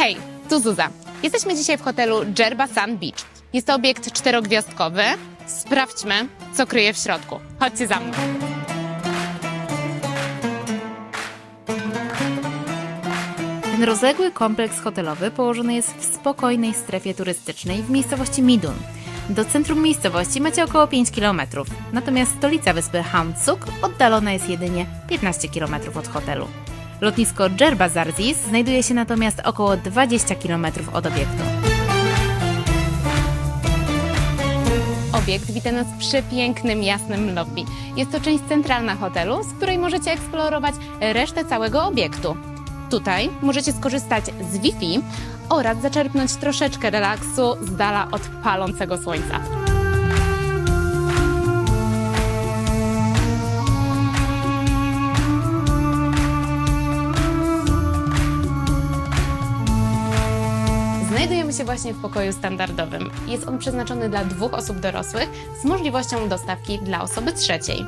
Hej, tu Zuza. Jesteśmy dzisiaj w hotelu Jerba Sun Beach. Jest to obiekt czterogwiazdkowy. Sprawdźmy, co kryje w środku. Chodźcie za mną. Ten rozległy kompleks hotelowy położony jest w spokojnej strefie turystycznej w miejscowości Midun. Do centrum miejscowości macie około 5 km, natomiast stolica wyspy Hamsuk oddalona jest jedynie 15 km od hotelu. Lotnisko Djerba Zarzis znajduje się natomiast około 20 km od obiektu. Obiekt wita nas przepięknym, jasnym lobby. Jest to część centralna hotelu, z której możecie eksplorować resztę całego obiektu. Tutaj możecie skorzystać z Wi-Fi oraz zaczerpnąć troszeczkę relaksu z dala od palącego słońca. Się właśnie w pokoju standardowym. Jest on przeznaczony dla dwóch osób dorosłych z możliwością dostawki dla osoby trzeciej.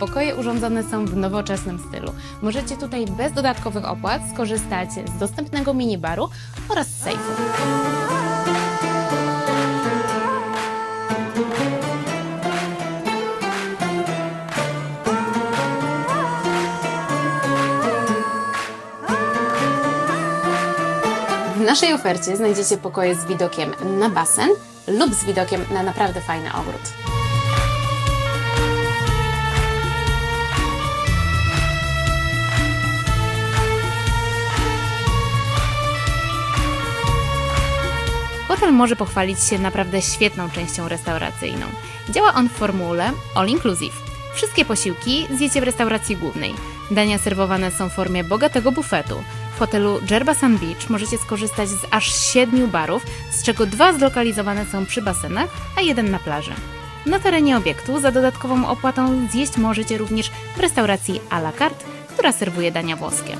Pokoje urządzone są w nowoczesnym stylu. Możecie tutaj bez dodatkowych opłat skorzystać z dostępnego minibaru oraz sejfu. Naszej ofercie znajdziecie pokoje z widokiem na basen lub z widokiem na naprawdę fajny ogród. Hotel może pochwalić się naprawdę świetną częścią restauracyjną. Działa on w formule all inclusive. Wszystkie posiłki zjecie w restauracji głównej. Dania serwowane są w formie bogatego bufetu. Hotelu Jerba Sun Beach możecie skorzystać z aż siedmiu barów, z czego dwa zlokalizowane są przy basenach, a jeden na plaży. Na terenie obiektu za dodatkową opłatą zjeść możecie również w restauracji à la carte, która serwuje dania włoskie.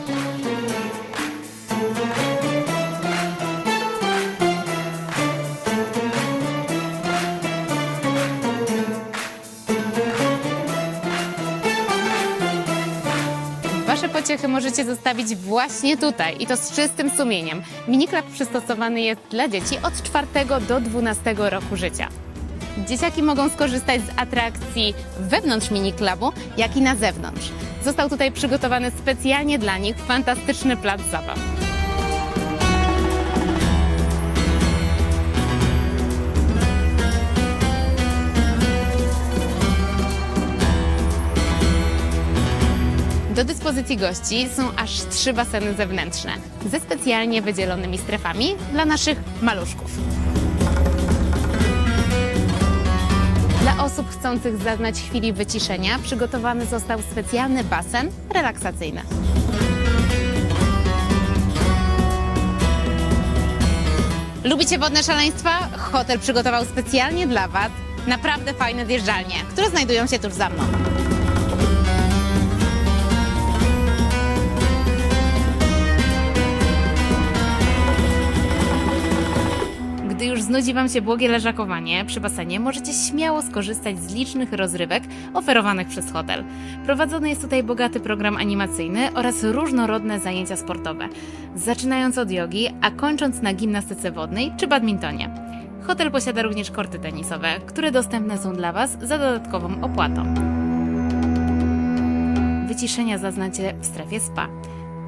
Możecie zostawić właśnie tutaj i to z czystym sumieniem. Miniklub przystosowany jest dla dzieci od 4 do 12 roku życia. Dzieciaki mogą skorzystać z atrakcji wewnątrz miniklubu, jak i na zewnątrz. Został tutaj przygotowany specjalnie dla nich fantastyczny plac zabaw. Dyspozycji gości są aż trzy baseny zewnętrzne ze specjalnie wydzielonymi strefami dla naszych maluszków. Dla osób chcących zaznać chwili wyciszenia przygotowany został specjalny basen relaksacyjny. Lubicie wodne szaleństwa? Hotel przygotował specjalnie dla Was naprawdę fajne zjeżdżalnie, które znajdują się tuż za mną. Znudzi Wam się błogie leżakowanie przy basenie, możecie śmiało skorzystać z licznych rozrywek oferowanych przez hotel. Prowadzony jest tutaj bogaty program animacyjny oraz różnorodne zajęcia sportowe, zaczynając od jogi, a kończąc na gimnastyce wodnej czy badmintonie. Hotel posiada również korty tenisowe, które dostępne są dla Was za dodatkową opłatą. Wyciszenia zaznacie w strefie spa.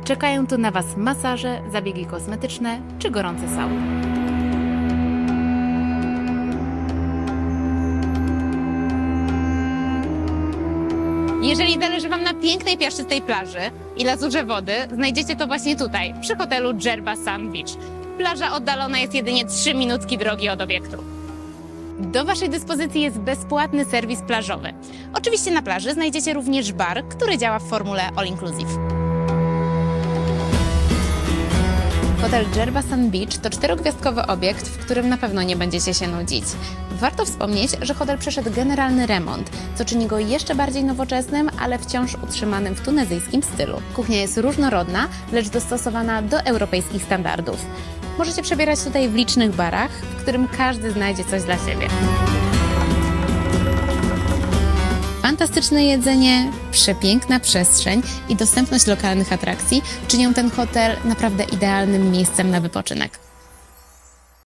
Czekają tu na Was masaże, zabiegi kosmetyczne czy gorące sauny. Jeżeli zależy Wam na pięknej, piaszczystej plaży i lazurze wody, znajdziecie to właśnie tutaj, przy hotelu Jerba Sun Beach. Plaża oddalona jest jedynie 3 minutki drogi od obiektu. Do Waszej dyspozycji jest bezpłatny serwis plażowy. Oczywiście na plaży znajdziecie również bar, który działa w formule all inclusive. Hotel Jerba Sun Beach to czterogwiazdkowy obiekt, w którym na pewno nie będziecie się nudzić. Warto wspomnieć, że hotel przeszedł generalny remont, co czyni go jeszcze bardziej nowoczesnym, ale wciąż utrzymanym w tunezyjskim stylu. Kuchnia jest różnorodna, lecz dostosowana do europejskich standardów. Możecie przebierać tutaj w licznych barach, w którym każdy znajdzie coś dla siebie. Fantastyczne jedzenie, przepiękna przestrzeń i dostępność lokalnych atrakcji czynią ten hotel naprawdę idealnym miejscem na wypoczynek.